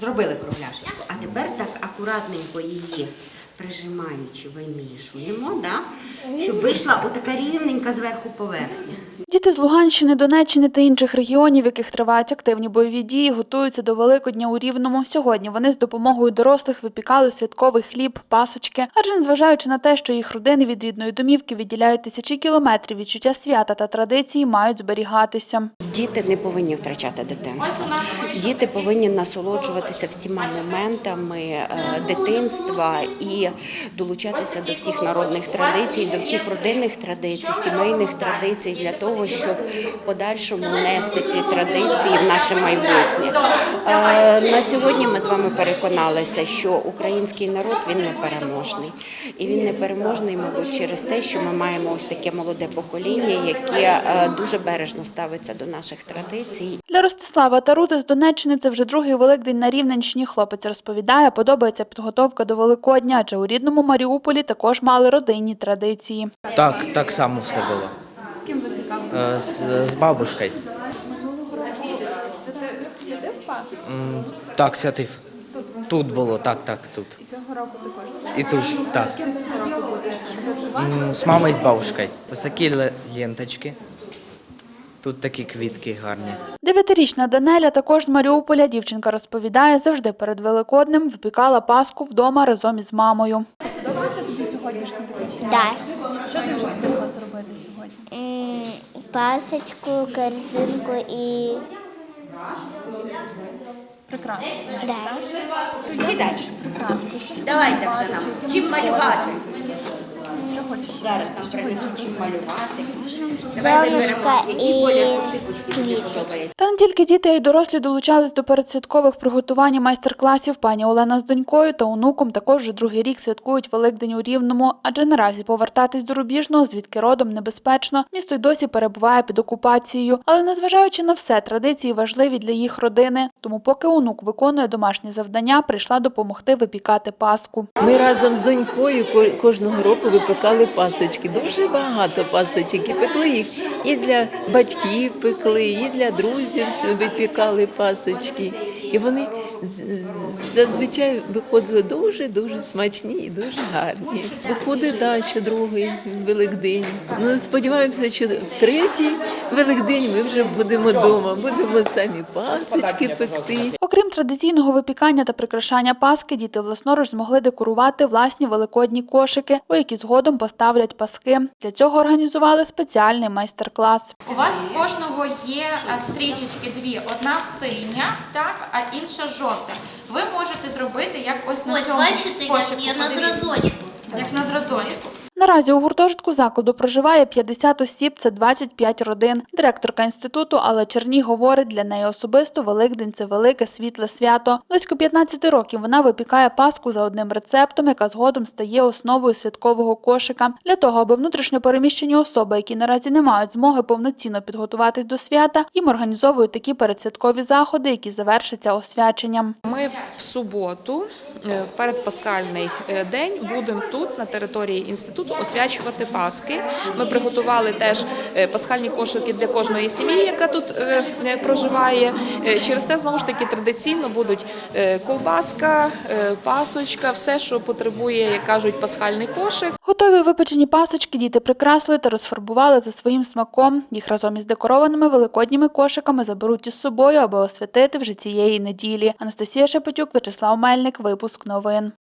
Зробили кругляшечку, а тепер так акуратненько її прижимаючи, вимішуємо, да? щоб вийшла отака рівненька зверху поверхня. Діти з Луганщини, Донеччини та інших регіонів, в яких тривають активні бойові дії, готуються до Великодня у Рівному. Сьогодні вони з допомогою дорослих випікали святковий хліб, пасочки. Адже незважаючи на те, що їх родини від рідної домівки відділяють тисячі кілометрів, відчуття свята та традиції мають зберігатися. Діти не повинні втрачати дитинство. Діти повинні насолоджуватися всіма моментами е, дитинства і долучатися до всіх народних традицій, до всіх родинних традицій, сімейних традицій для того, щоб в подальшому нести ці традиції в наше майбутнє. Е, На сьогодні ми з вами переконалися, що український народ він непереможний. І він непереможний, мабуть, через те, що ми маємо ось таке молоде покоління, яке е, дуже бережно ставиться до наших традицій. Для Ростислава та Рути з Донеччини це вже другий Великдень на Рівненщині. Хлопець розповідає, подобається підготовка до Великодня, адже у рідному Маріуполі також мали родинні традиції. Так, так само все було. Е, З, з бабушкою. Святив Пасху? М, Так, святив. Тут було, так, так, тут. І цього року також. І тут так. З мамою і з бабушкою. Ось такі ле- ленточки. Тут такі квітки гарні. Дев'ятирічна Данеля також з Маріуполя. Дівчинка розповідає, завжди перед Великоднем випікала Пасху вдома разом із мамою. Подобається тобі сьогоднішній такий Да. Що ти вже встигла зробити сьогодні? М, Пасочку, корзинку і Прекрасно. да. Сідайте, Прекрасно. Що давайте вже нам. Чим малювати? Що хочеш? Зараз нам принесуть чим малювати. Давай виберемо, які і кольори квіти. Та не тільки діти, а й дорослі долучались до передсвяткових приготувань майстер-класів. Пані Олена з донькою та онуком також вже другий рік святкують Великдень у Рівному, адже наразі повертатись до Рубіжного, звідки родом небезпечно. Місто й досі перебуває під окупацією. Але незважаючи на все, традиції важливі для їх родини. Тому, поки онук виконує домашні завдання, прийшла допомогти випікати паску. Ми разом з донькою ко- кожного року випекали пасочки. Дуже багато пасочок. І пекли їх і для батьків пекли, і для друзів випікали пасочки. І вони зазвичай виходили дуже дуже смачні і дуже гарні. Виходить да, що другий Великдень. Ну сподіваємося, що третій Великдень ми вже будемо вдома, будемо самі пасочки пекти. Окрім традиційного випікання та прикрашання паски, діти власноруч змогли декорувати власні великодні кошики, у які згодом поставлять паски. Для цього організували спеціальний майстер-клас. У вас в кожного є стрічечки дві: одна синя, так, а інша жовта. Ви можете зробити як ось на Ось цьому бачите, кошику. як я на подивіться. зразочку. Як на зразочку. Наразі у гуртожитку закладу проживає 50 осіб, це 25 родин. Директорка інституту Алла Черній говорить, для неї особисто Великдень це велике світле свято. Близько 15 років вона випікає паску за одним рецептом, яка згодом стає основою святкового кошика. Для того, аби внутрішньо переміщені особи, які наразі не мають змоги повноцінно підготуватись до свята, їм організовують такі передсвяткові заходи, які завершаться освяченням. Ми в суботу, е, в передпаскальний е, день, будемо тут на території інституту освячувати Паски. Ми приготували теж е, пасхальні кошики для кожної сім'ї, яка тут е, е, проживає. Через те знову ж таки традиційно будуть ковбаска, пасочка, все, що потребує, як кажуть, пасхальний кошик. Готові випечені пасочки діти прикрасили та розфарбували за своїм смаком. Їх разом із декорованими великодніми кошиками заберуть із собою, аби освятити вже цієї неділі. Анастасія Шепетюк, Вячеслав Мельник. Випуск новин.